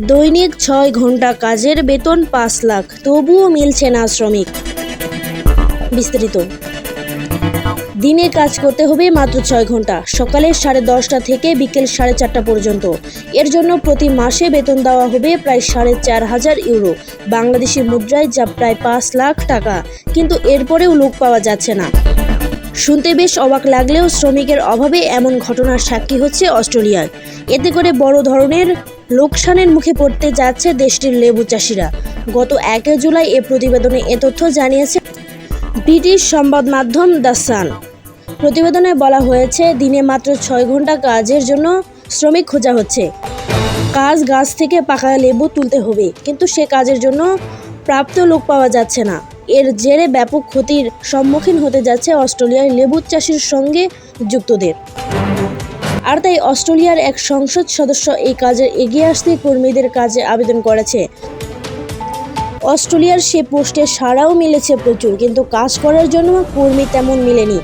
দৈনিক ছয় ঘণ্টা কাজের বেতন পাঁচ লাখ, তবুও মিলছে না শ্রমিক। বিস্তারিত। দিনে কাজ করতে হবে মাত্র ছয় ঘণ্টা, সকালে সাড়ে দশটা থেকে বিকেল সাড়ে চারটা পর্যন্ত। এর জন্য প্রতি মাসে বেতন দেওয়া হবে প্রায় সাড়ে চার হাজার ইউরো। বাংলাদেশি মুদ্রায় যা প্রায় পাঁচ লাখ টাকা, কিন্তু এরপরেও লোক পাওয়া যাচ্ছে না। শুনতে বেশ অবাক লাগলেও শ্রমিকের অভাবে এমন ঘটনার সাক্ষী হচ্ছে অস্ট্রেলিয়ায় এতে করে বড় ধরনের লোকসানের মুখে পড়তে যাচ্ছে দেশটির লেবু চাষিরা। গত একে জুলাই এ প্রতিবেদনে এ তথ্য জানিয়েছে ব্রিটিশ সংবাদ মাধ্যম দ্য সান। প্রতিবেদনে বলা হয়েছে, দিনে মাত্র ছয় ঘণ্টা কাজের জন্য শ্রমিক খোঁজা হচ্ছে। কাজ গাছ থেকে পাকা লেবু তুলতে হবে, কিন্তু সে কাজের জন্য প্রাপ্ত লোক পাওয়া যাচ্ছে না। এর জেরে ব্যাপক ক্ষতির সম্মুখীন হতে যাচ্ছে অস্ট্রেলিয়ার লেবু চাষির সঙ্গে যুক্তদের। আর তাই অস্ট্রেলিয়ার এক সংসদ সদস্য এই কাজে এগিয়ে আসতে কর্মীদের কাজে আবেদন করেছে। অস্ট্রেলিয়ার সে পোস্টে সাড়াও মিলেছে প্রচুর, কিন্তু কাজ করার জন্য কর্মী তেমন মিলেনি।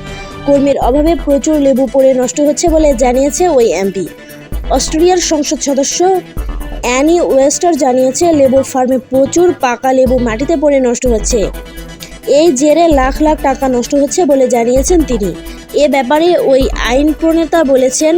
কর্মীর অভাবে প্রচুর লেবু পড়ে নষ্ট হচ্ছে বলে জানিয়েছে ওই এমপি। অস্ট্রেলিয়ার সংসদ সদস্য অ্যানি ওয়েস্টার জানিয়েছে, লেবুর ফার্মে প্রচুর পাকা লেবু মাটিতে পড়ে নষ্ট হচ্ছে। এই জেরে লাখ লাখ টাকা নষ্ট হচ্ছে বলে জানিয়েছেন তিনি। এ ব্যাপারে ওই আইন প্রণেতা বলেছেন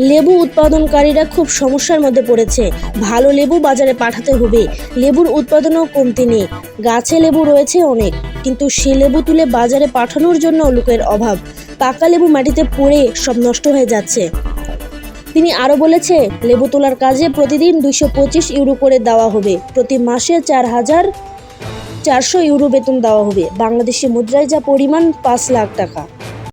লেবু উৎপাদনকারীরা খুব সমস্যার মধ্যে পড়েছে। ভালো লেবু বাজারে পাঠাতে হবে। লেবুর উৎপাদনও কমতি নেই। গাছে লেবু রয়েছে অনেক, কিন্তু সে লেবু তুলে বাজারে পাঠানোর জন্য লোকের অভাব। পাকা লেবু মাটিতে পড়ে সব নষ্ট হয়ে যাচ্ছে। তিনি আরও বলেছে, লেবু তোলার কাজে প্রতিদিন দুইশো পঁচিশ ইউরো করে দেওয়া হবে। প্রতি মাসে চার হাজার চারশো ইউরো বেতন দেওয়া হবে। বাংলাদেশি মুদ্রায় যা পরিমাণ পাঁচ লাখ টাকা।